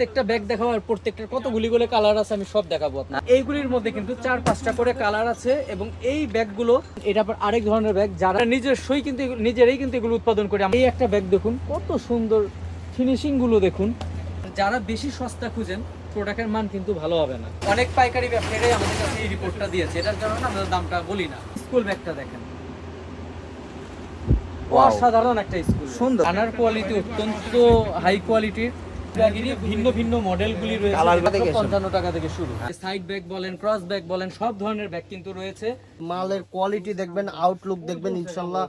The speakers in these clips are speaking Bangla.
প্রত্যেকটা ব্যাগ দেখাবো আর প্রত্যেকটা কতগুলি করে কালার আছে আমি সব দেখাবো আপনার এইগুলির মধ্যে কিন্তু চার পাঁচটা করে কালার আছে এবং এই ব্যাগগুলো এটা আবার আরেক ধরনের ব্যাগ যারা নিজস্বই কিন্তু নিজেরাই কিন্তু এগুলো উৎপাদন করে। এই একটা ব্যাগ দেখুন কত সুন্দর ফিনিশিংগুলো দেখুন। যারা বেশি সস্তা খুঁজেন প্রোডাক্টের মান কিন্তু ভালো হবে না। অনেক পাইকারি ব্যবসায়ীরাই আমাদের কাছে এই রিপোর্টটা দিয়েছে। এটার কারণে আমরা দামটা বলি না। স্কুল ব্যাগটা দেখেন। অসাধারণ একটা স্কুল সুন্দর। আনার কোয়ালিটি অত্যন্ত হাই কোয়ালিটির ভিন্ন ভিন্ন মডেলগুলি রয়েছে। কালারগুলো যেগুলো দেখে শুরু। পঞ্চান্ন টাকা থেকে শুরু। সাইড ব্যাগ বলেন ক্রস ব্যাগ বলেন সব ধরনের ব্যাগ কিন্তু রয়েছে। মালের কোয়ালিটি দেখবেন আউটলুক দেখবেন ইনশাল্লাহ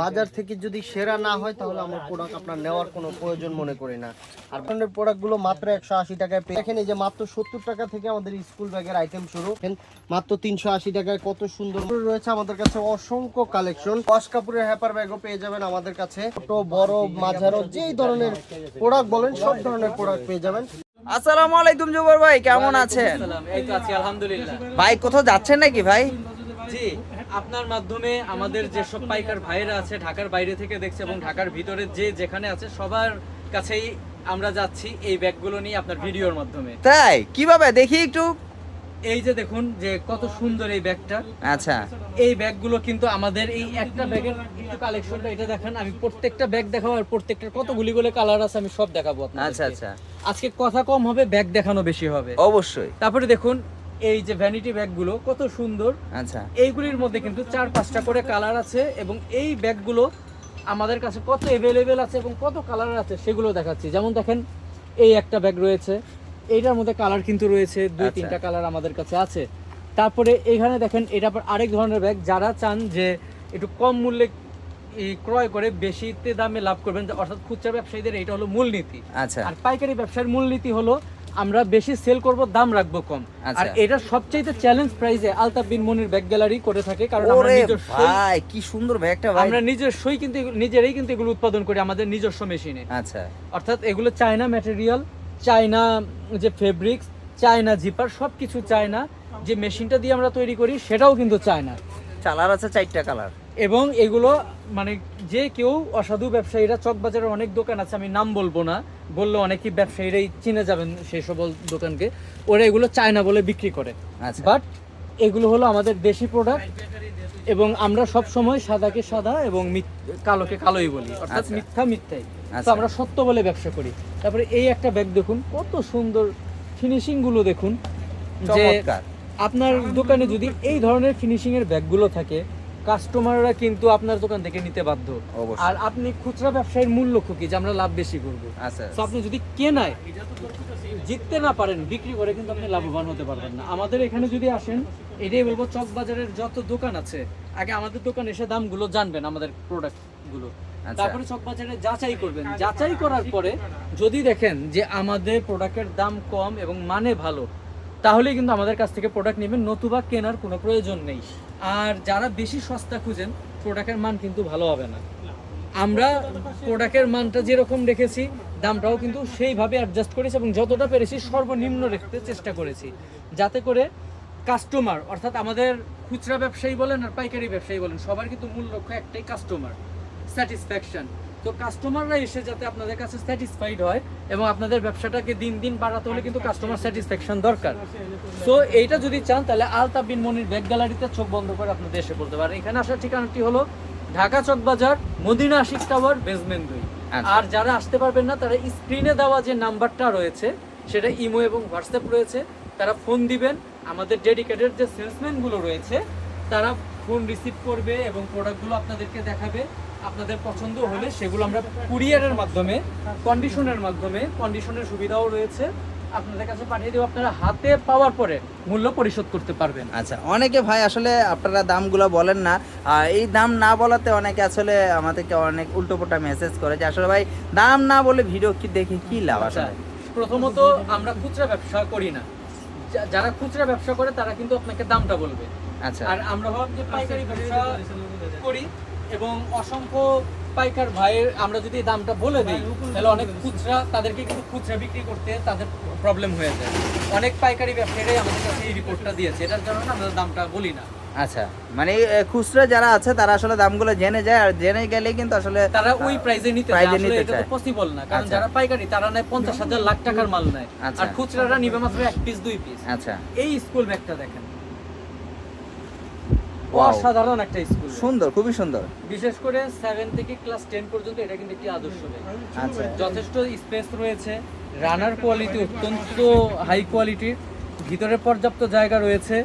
বাজার থেকে যদি সেরা না হয় তাহলে আমার প্রোডাক্ট আপনার নেওয়ার কোনো প্রয়োজন মনে করি না। আর আপনাদের প্রোডাক্টগুলো মাত্র একশো আশি টাকায় পেয়ে দেখেন এই যে মাত্র সত্তর টাকা থেকে আমাদের স্কুল ব্যাগের আইটেম শুরু। মাত্র তিনশো আশি টাকায় কত সুন্দর রয়েছে আমাদের কাছে অসংখ্য কালেকশন ওয়াশ কাপড়ের হ্যাপার ব্যাগও পেয়ে যাবেন আমাদের কাছে। ছোট বড় মাঝারো যেই ধরনের প্রোডাক্ট বলেন সব ধরনের প্রোডাক্ট পেয়ে যাবেন। আসসালামু আলাইকুম জুবর ভাই কেমন আছেন? এই তো আছি আলহামদুলিল্লাহ। ভাই কোথাও যাচ্ছেন নাকি ভাই? জি আপনার মাধ্যমে আমাদের যে সব পাইকার ভাইরা আছে ঢাকার বাইরে থেকে দেখছে এবং ঢাকার ভিতরে যে যেখানে আছে সবার কাছেই আমরা যাচ্ছি এই ব্যাগগুলো নিয়ে আপনার ভিডিওর মাধ্যমে। তাই? কীভাবে? দেখি একটু। এই যে দেখুন যে কত সুন্দর এই ব্যাগটা। আচ্ছা। এই ব্যাগগুলো কিন্তু আমাদের এই একটা ব্যাগের একটু কালেকশনটা এটা দেখেন। আমি প্রত্যেকটা ব্যাগ দেখাবো আর প্রত্যেকটার কতগুলি করে কালার আছে আমি সব দেখাবো। আচ্ছা আচ্ছা। আজকে কথা কম হবে ব্যাগ দেখানো বেশি হবে। অবশ্যই। তারপরে দেখুন এই যে ভ্যানিটি ব্যাগগুলো কত সুন্দর। আচ্ছা। এইগুলির মধ্যে কিন্তু চার পাঁচটা করে কালার আছে এবং এই ব্যাগগুলো আমাদের কাছে কত অ্যাভেলেবেল আছে এবং কত কালার আছে সেগুলো দেখাচ্ছি। যেমন দেখেন এই একটা ব্যাগ রয়েছে। এইটার মধ্যে কালার কিন্তু রয়েছে দুই আচ্ছা। তিনটা কালার আমাদের কাছে আছে। তারপরে এখানে দেখেন এটা আরেক ধরনের ব্যাগ যারা চান যে একটু কম মূল্যে ক্রয় করে বেশিতে দামে লাভ করবেন অর্থাৎ খুচরা ব্যবসায়ীদের এটা হলো মূলনীতি। আচ্ছা। আর পাইকারি ব্যবসার মূলনীতি হলো আমরা বেশি সেল করব দাম রাখব কম। আচ্ছা। আর এটা সবচেয়ে চ্যালেঞ্জ প্রাইসে আলতাফ বিন মনির ব্যাগ গ্যালারি করে থাকে কারণ আমরা ওরে নিজস্বই ভাই কি সুন্দর ব্যাগটা ভাই। আমরা নিজস্বই কিন্তু নিজেরাই কিন্তু এগুলো উৎপাদন করি আমাদের নিজস্ব মেশিনে আচ্ছা। অর্থাৎ এগুলো চায়না ম্যাটেরিয়াল চায়না যে ফেব্রিক্স চায়না জিপার সব কিছু চায়না। যে মেশিনটা দিয়ে আমরা তৈরি করি সেটাও কিন্তু চায়না। কালার আছে চারটা কালার এবং এগুলো মানে যে কেউ অসাধু ব্যবসায়ীরা চকবাজারের অনেক দোকান আছে আমি নাম বলব না বললে অনেকেই ব্যবসায়ীরাই চিনে যাবেন সেই সকল দোকানকে। ওরা এগুলো চায়না বলে বিক্রি করে। আচ্ছা। বাট এগুলো হলো আমাদের দেশি প্রোডাক্ট এবং আমরা সব সময় সাদাকে সাদা এবং কালোকে কালোই বলি অর্থাৎ আচ্ছা। মিথ্যা মিথ্যাই তো আচ্ছা। আমরা সত্য বলে ব্যবসা করি তারপরে এই একটা ব্যাগ দেখুন কত সুন্দর ফিনিশিংগুলো দেখুন যে আপনার দোকানে যদি এই ধরনের ফিনিশিং এর ব্যাগগুলো থাকে কাস্টমাররা কিন্তু আপনার দোকান থেকে নিতে বাধ্য। আর আপনি খুচরা ব্যবসায়ীর মূল লক্ষ্য কি? যে আমরা লাভ বেশি করব। আচ্ছা আপনি যদি কেনায় জিততে না পারেন বিক্রি করে কিন্তু আপনি লাভবান হতে পারবেন না। আমাদের এখানে যদি আসেন এটাই বলব চক বাজারের যত দোকান আছে আগে আমাদের দোকানে এসে দামগুলো জানবেন আমাদের প্রোডাক্টগুলো আচ্ছা। তারপরে চক বাজারে যাচাই করবেন। যাচাই করার পরে যদি দেখেন যে আমাদের প্রোডাক্টের দাম কম এবং মানে ভালো তাহলে কিন্তু আমাদের কাছ থেকে প্রোডাক্ট নেবেন নতুবা কেনার কোনো প্রয়োজন নেই। আর যারা বেশি সস্তা খুঁজেন প্রোডাক্টের মান কিন্তু ভালো হবে না। আমরা প্রোডাক্টের মানটা যেরকম রেখেছি, দামটাও কিন্তু সেইভাবে অ্যাডজাস্ট করেছি এবং যতটা পেরেছি সর্বনিম্ন রাখতে চেষ্টা করেছি। যাতে করে কাস্টমার অর্থাৎ আমাদের খুচরা ব্যবসায়ী বলেন আর পাইকারি ব্যবসায়ী বলেন, সবার কিন্তু মূল লক্ষ্য একটাই কাস্টমার স্যাটিসফ্যাকশন তো কাস্টমাররা এসে যাতে আপনাদের কাছে স্যাটিসফাইড হয় এবং আপনাদের ব্যবসাটাকে দিন দিন বাড়াতে হলে কিন্তু কাস্টমার স্যাটিসফ্যাকশন দরকার। সো এইটা যদি চান তাহলে আলতাফ বিন মনির ব্যাগ গ্যালারিতে চোখ বন্ধ করে আপনাদের এসে বলতে পারেন। এখানে আসার ঠিকানাটি হলো ঢাকা চক বাজার মদিনা আশিক টাওয়ার বেসমেন্ট দুই। আচ্ছা। আর যারা আসতে পারবেন না তারা স্ক্রিনে দেওয়া যে নাম্বারটা রয়েছে সেটা ইমো এবং হোয়াটসঅ্যাপ রয়েছে। তারা ফোন দিবেন। আমাদের ডেডিকেটেড যে সেলসম্যানগুলো রয়েছে তারা ফোন রিসিভ করবে এবং প্রোডাক্টগুলো আপনাদেরকে দেখাবে। আপনাদের পছন্দ হলে সেগুলো আমরা কুরিয়ারের মাধ্যমে কন্ডিশনের মাধ্যমে কন্ডিশনের সুবিধাও রয়েছে। আপনাদের কাছে পাঠিয়ে দেবো আপনারা হাতে পাওয়ার পরে মূল্য পরিশোধ করতে পারবেন। আচ্ছা অনেকে ভাই আসলে আপনারা দামগুলো বলেন না। এই দাম না বলাতে অনেকে আসলে আমাদেরকে অনেক উল্টোপোটা মেসেজ করে যে আসলে ভাই দাম না বলে ভিডিও কি দেখে কি লাভ আচ্ছা, আসলে? প্রথমত আমরা খুচরা ব্যবসা করি না। যারা খুচরা ব্যবসা করে তারা কিন্তু আপনাকে দামটা বলবে। আচ্ছা। আর আমরা ভাব যে পাইকারি ব্যবসা করি। এবং অসংখ্য পাইকার ভাইয়ের আমরা যদি দামটা বলে দিই তাহলে অনেক খুচরা তাদেরকে কিন্তু খুচরা বিক্রি করতে তাদের প্রবলেম হয়ে যায়। অনেক পাইকারি ব্যবসায়ীরাই আমাদের কাছে এই রিপোর্টটা দিয়েছে। এটার কারণে আমরা দামটা বলি না। আচ্ছা মানে খুচরা যারা আছে তারা আসলে দামগুলো জেনে যায় আর জেনে গেলে কিন্তু আসলে তারা ওই প্রাইজে নিতে আসলে নিতে এটা তো পসিবল না। কারণ আচ্ছা। যারা পাইকারি তারা নেয় পঞ্চাশ হাজার লাখ টাকার মাল নেয়। আচ্ছা। আর খুচরারা নিবে মাত্র এক পিস দুই পিস আচ্ছা। এই স্কুল ব্যাগটা দেখেন. অসাধারণ একটা স্কুল। সুন্দর খুবই সুন্দর। বিশেষ করে সেভেন থেকে ক্লাস টেন পর্যন্ত এটা কিন্তু একটি আদর্শ আচ্ছা। যথেষ্ট স্পেস রয়েছে রানার কোয়ালিটি অত্যন্ত হাই কোয়ালিটির ভিতরে পর্যাপ্ত জায়গা রয়েছে।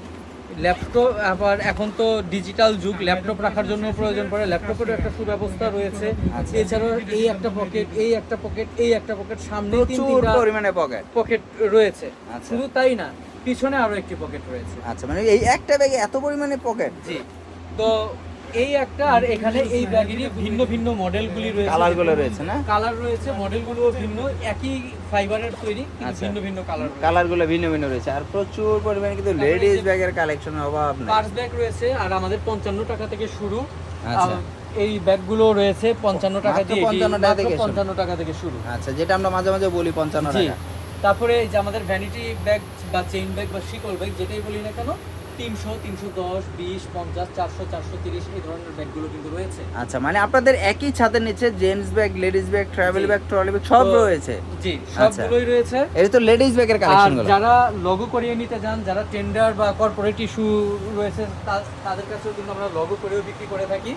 ল্যাপটপ আবার এখন তো ডিজিটাল যুগ ল্যাপটপ রাখার জন্য প্রয়োজন পড়ে। ল্যাপটপেরও একটা সুব্যবস্থা রয়েছে। আচ্ছা। এছাড়াও এই একটা পকেট এই একটা পকেট এই একটা পকেট সামনে পরিমাণে পকেট পকেট রয়েছে। আচ্ছা। শুধু তাই না পিছনে আরও একটি পকেট রয়েছে। আচ্ছা মানে এই একটা ব্যাগে এত পরিমাণে পকেট জি। তো এই একটা আর এখানে এই ব্যাগেরই ভিন্ন ভিন্ন মডেলগুলি রয়েছে। কালারগুলো রয়েছে না? কালার রয়েছে মডেলগুলো ভিন্ন একই ফাইবারের তৈরি কিন্তু আচ্ছা। ভিন্ন ভিন্ন কালার কালারগুলো ভিন্ন ভিন্ন রয়েছে। আর প্রচুর পরিমাণে কিন্তু লেডিস ব্যাগের কালেকশনের অভাব নেই। পার্স ব্যাগ রয়েছে আর আমাদের পঞ্চান্ন টাকা থেকে শুরু। আচ্ছা। এই ব্যাগগুলো রয়েছে পঞ্চান্ন টাকা মাত্র দিয়ে 55 টাকা থেকে শুরু। পঞ্চান্ন টাকা থেকে শুরু। আচ্ছা যেটা আমরা মাঝে মাঝে বলি পঞ্চান্ন জি। টাকা। তারপরে এই যে আমাদের ভ্যানিটি ব্যাগ বা চেইন ব্যাগ বা শিকল ব্যাগ যেটাই বলি না কেন তিনশো তিনশো দশ বিশ পঞ্চাশ চারশো চারশো তিরিশ এই ধরনের ব্যাগগুলো কিন্তু রয়েছে। আচ্ছা মানে আপনাদের একই ছাদের নিচে gents bag ladies bag travel bag trolley bag সব রয়েছে? জি আচ্ছা। সবগুলোই রয়েছে। এটা তো লেডিস ব্যাগের কালেকশন যারা লগো করিয়ে নিতে যান যারা টেন্ডার বা কর্পোরেট ইস্যু রয়েছে তাদের কাছেও কিন্তু আমরা লগো করেও বিক্রি করে থাকি।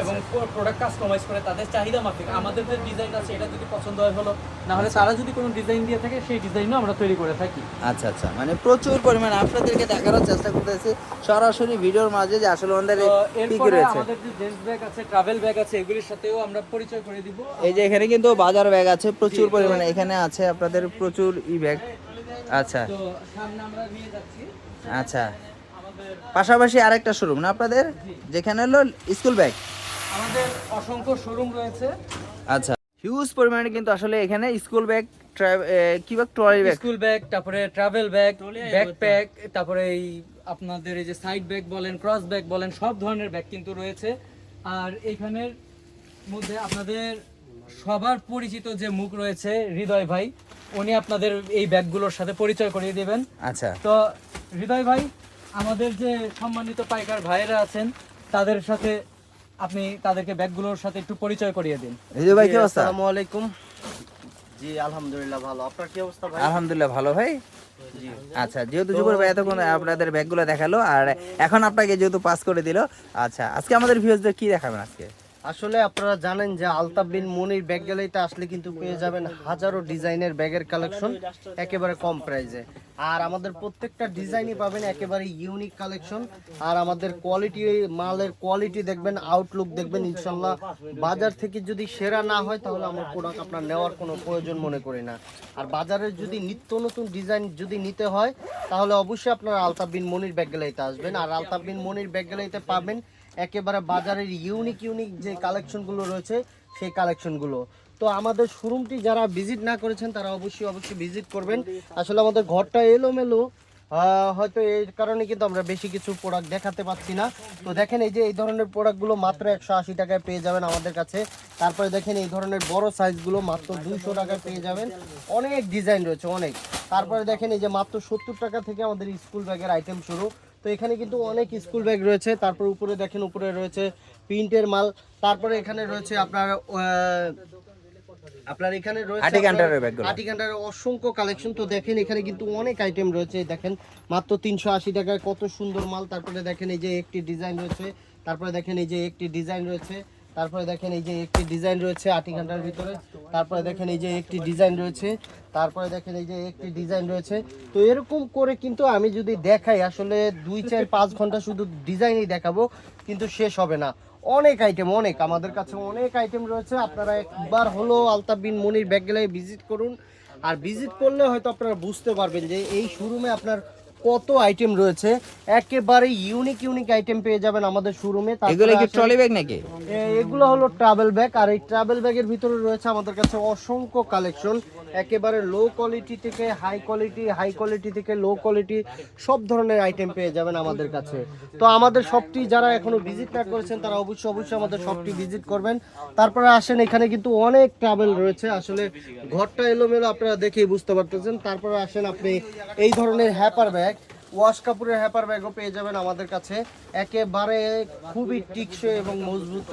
এবং প্রোডাক্ট কাস্টমাইজ করে তাদের চাহিদা মাফিক। আমাদের যে ডিজাইন আছে এটা যদি পছন্দ হয় হলো না হলে তারা যদি কোনো ডিজাইন দিয়ে থাকে সেই ডিজাইনও আমরা তৈরি করে থাকি। আচ্ছা আচ্ছা। মানে প্রচুর পরিমাণে আপনাদেরকে দেখানোর চেষ্টা করতেছি। সরাসরি ভিডিওর মাঝে যে আসলে আমাদের কি রয়েছে। আমাদের যে জেন্টস ব্যাগ আছে ট্রাভেল ব্যাগ আছে এগুলির সাথেও আমরা পরিচয় করে দিব। এই যে এখানে কিন্তু বাজার ব্যাগ আছে প্রচুর পরিমাণে এখানে আছে আপনাদের প্রচুর ই ব্যাগ আচ্ছা। তো সামনে আমরা নিয়ে যাচ্ছি। আচ্ছা। পাশাপাশি আরেকটা শোরুম না আপনাদের? যেখানে হলো স্কুল ব্যাগ আমাদের অসংখ্য শোরুম রয়েছে। আচ্ছা হিউজ পরিমাণে কিন্তু আসলে এখানে স্কুল ব্যাগ কি bag trolley bag school bag তারপরে ট্রাভেল ব্যাগ ব্যাকপ্যাক তারপরে এই আপনাদের এই যে সাইড ব্যাগ বলেন ক্রস ব্যাগ বলেন সব ধরনের ব্যাগ কিন্তু রয়েছে। আর এইখানের মধ্যে আপনাদের সবার পরিচিত যে মুখ রয়েছে হৃদয় ভাই উনি আপনাদের এই ব্যাগগুলোর সাথে পরিচয় করিয়ে দেবেন। আচ্ছা। তো হৃদয় ভাই আমাদের যে সম্মানিত পাইকার ভাইয়েরা আছেন তাদের সাথে আপনি তাদেরকে ব্যাগগুলোর সাথে একটু পরিচয় করিয়ে দিন। রিজু ভাই কি অবস্থা? আসসালামু আলাইকুম। জি আলহামদুলিল্লাহ ভালো। আপনার কি অবস্থা ভাই? আলহামদুলিল্লাহ ভালো ভাই। জি। আচ্ছা যেহেতু জুবর ভাই এতক্ষণ আপনাদের ব্যাগগুলো দেখাল আর এখন আপনাকে যেহেতু পাস করে দিল আচ্ছা আজকে আমাদের ভিউজদের কি দেখাবেন আজকে? আসলে আপনারা জানেন যে আলতাফ বিন মনির ব্যাগ গ্যালারিতে আসলে কিন্তু পেয়ে যাবেন হাজারো ডিজাইনের ব্যাগের কালেকশন একেবারে কম প্রাইসে আর আমাদের প্রত্যেকটা ডিজাইনই পাবেন একেবারে ইউনিক কালেকশন আর আমাদের কোয়ালিটি মালের কোয়ালিটি দেখবেন আউটলুক দেখবেন ইনশাল্লাহ। বাজার থেকে যদি সেরা না হয়, তাহলে আমার প্রোডাক্ট আপনার নেওয়ার কোনো প্রয়োজন মনে করি না। আর বাজারে যদি নিত্য নতুন ডিজাইন যদি নিতে হয়, তাহলে অবশ্যই আপনারা আলতাফ বিন মনির ব্যাগ গ্যালারিতে আসবেন। আর আলতাফ বিন মনির ব্যাগ গ্যালারিতে পাবেন একেবারে বাজারের ইউনিক ইউনিক যে কালেকশনগুলো রয়েছে, সেই কালেকশনগুলো তো আমাদের শোরুমটি যারা ভিজিট না করেছেন, তারা অবশ্যই অবশ্যই ভিজিট করবেন। আসলে আমাদের ঘরটা এলোমেলো হয়তো এই কারণে কিন্তু আমরা বেশি কিছু প্রোডাক্ট দেখাতে পাচ্ছি না। তো দেখেন এই যে, এই ধরনের প্রোডাক্টগুলো মাত্র একশো আশি টাকায় পেয়ে যাবেন আমাদের কাছে। তারপরে দেখেন এই ধরনের বড় সাইজগুলো মাত্র দুইশো টাকায় পেয়ে যাবেন। অনেক ডিজাইন রয়েছে, অনেক। তারপরে দেখেন এই যে মাত্র সত্তর টাকা থেকে আমাদের স্কুল ব্যাগের আইটেম শুরু। তো এখানে কিন্তু অনেক স্কুল ব্যাগ রয়েছে। তারপর উপরে দেখেন উপরে রয়েছে প্রিন্টের মাল। তারপরে এখানে রয়েছে আপনার আপনার এখানে রয়েছে আটি ঘণ্টার। আটি কান্টারের অসংখ্য কালেকশন তো দেখেন এখানে কিন্তু অনেক আইটেম রয়েছে। দেখেন মাত্র তিনশো আশি টাকায় কত সুন্দর মাল। তারপরে দেখেন এই যে একটি ডিজাইন রয়েছে। তারপরে দেখেন এই যে একটি ডিজাইন রয়েছে। তারপরে দেখেন এই যে একটি ডিজাইন রয়েছে আটি ঘণ্টার ভিতরে। তারপরে দেখেন এই যে একটি ডিজাইন রয়েছে, তারপরে দেখেন এই যে একটি ডিজাইন রয়েছে। তো এরকম করে কিন্তু আমি যদি দেখাই, আসলে দুই চার পাঁচ ঘণ্টা শুধু ডিজাইনই দেখাবো, কিন্তু শেষ হবে না। অনেক আইটেম অনেক। আমাদের কাছে অনেক আইটেম রয়েছে। আপনারা একবার হলো আলতাফ বিন মনির ব্যাগ গেলে ভিজিট করুন। আর ভিজিট করলে হয়তো আপনারা বুঝতে পারবেন যে এই শোরুমে আপনার কত আইটেম রয়েছে? একেবারে ইউনিক ইউনিক আইটেম পেয়ে যাবেন আমাদের শোরুমে এগুলো কি ট্রলি ব্যাগ নাকি? এগুলো হলো ট্রাভেল ব্যাগ আর এই ট্রাভেল ব্যাগের ভিতরে রয়েছে আমাদের কাছে অসংখ্য কালেকশন একেবারে লো কোয়ালিটি থেকে হাই কোয়ালিটি হাই কোয়ালিটি থেকে লো কোয়ালিটি সব ধরনের আইটেম পেয়ে যাবেন আমাদের কাছে। তো আমাদের শপটি যারা এখনও ভিজিট না করেছেন তারা অবশ্যই অবশ্যই আমাদের শপটি ভিজিট করবেন। তারপরে আসেন এখানে কিন্তু অনেক ট্রাভেল রয়েছে। আসলে ঘরটা এলোমেলো আপনারা দেখেই বুঝতে পারতেছেন। তারপরে আসেন আপনি এই ধরনের হ্যাপার ব্যাগ ওয়াশ কাপড়ের হ্যাপার ব্যাগও পেয়ে যাবেন আমাদের কাছে। একেবারে খুবই টিকসই এবং মজবুত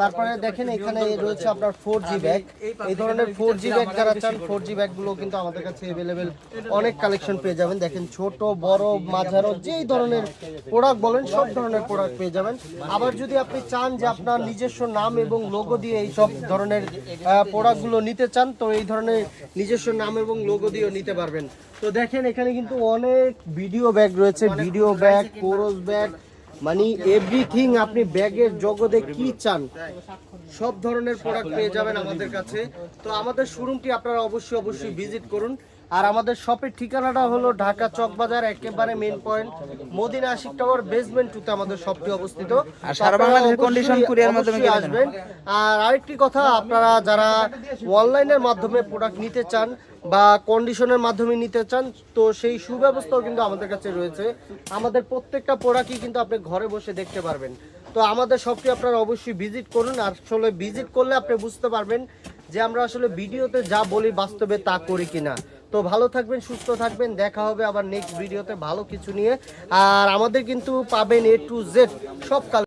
তারপরে দেখেন এখানে রয়েছে আপনার ফোর জি ব্যাগ এই ধরনের ফোর জি ব্যাগ যারা চান ফোর জি ব্যাগগুলো কিন্তু আমাদের কাছে অ্যাভেলেবেল অনেক কালেকশন পেয়ে যাবেন। দেখেন ছোট, বড়, মাঝারো, যেই ধরনের প্রোডাক্ট বলেন, সব ধরনের প্রোডাক্ট পেয়ে যাবেন। আবার যদি আপনি চান যে আপনার নিজস্ব নাম এবং লোগো দিয়ে এই সব ধরনের প্রোডাক্টগুলো নিতে চান, তো এই ধরনের নিজস্ব নাম এবং লোগো দিয়েও নিতে পারবেন। তো দেখেন এখানে কিন্তু অনেক ভিডিও ব্যাগ রয়েছে ভিডিও ব্যাগ কোরস ব্যাগ মানে এভরিথিং আপনি ব্যাগের জগতে কি চান সব ধরনের প্রোডাক্ট পেয়ে যাবেন আমাদের কাছে। তো আমাদের শোরুমটি আপনারা অবশ্যই অবশ্যই ভিজিট করুন। আর আমাদের শপের ঠিকানাটা হলো ঢাকা চকবাজার একেবারে main point Madina Ashiq tower basement টুতে আমাদের শপটি অবস্থিত। আর সারা বাংলাদেশের মাধ্যমে। আসবেন। আর আরেকটি কথা আপনারা যারা অনলাইনের মাধ্যমে প্রোডাক্ট নিতে চান বা কন্ডিশনের মাধ্যমে নিতে চান তো সেই সুব্যবস্থাও কিন্তু আমাদের কাছে রয়েছে। আমাদের প্রত্যেকটা প্রোডাক্টই কিন্তু আপনি ঘরে বসে দেখতে পারবেন। তো আমাদের শপটি আপনারা অবশ্যই ভিজিট করুন। আর আসলে ভিজিট করলে আপনি বুঝতে পারবেন যে আমরা আসলে ভিডিওতে যা বলি বাস্তবে তা করি কিনা। তো ভালো থাকবেন, সুস্থ থাকবেন। দেখা হবে আবার নেক্সট ভিডিওতে ভালো কিছু নিয়ে। আর আমাদের কিন্তু পাবেন এ টু জেড সব কাল